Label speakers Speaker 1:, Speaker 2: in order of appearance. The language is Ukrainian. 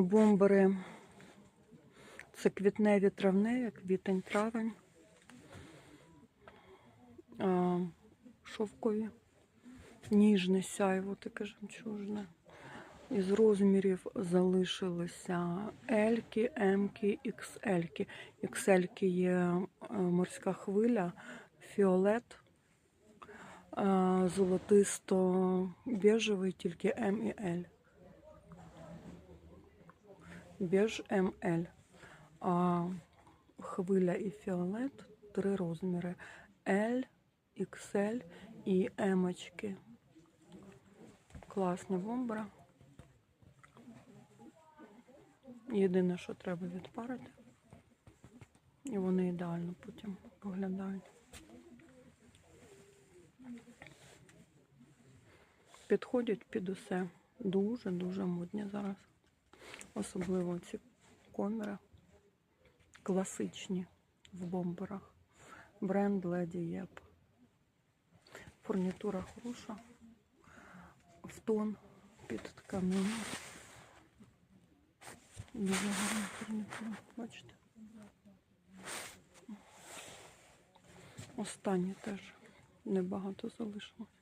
Speaker 1: Бомбери. Це квітневі травневі, квітень травень. Шовкові. Ніжне сяйво, таке жемчужне. Із розмірів залишилися Ельки, Емки, XL. XL є е, морська хвиля, фіолет, е, золотисто-бежевий, тільки М і Л. Біж МЛ. А хвиля і фіолет три розміри. L, XL і M. Класні бомбера. Єдине, що треба відпарити. І вони ідеально потім виглядають. Підходять під усе. Дуже-дуже модні зараз. Особливо ці коміри класичні в бомберах. Бренд Lady Yep. Фурнітура хороша. В тон під тканину. Дуже гарна фурнітура. Бачите? Останні теж небагато залишилось.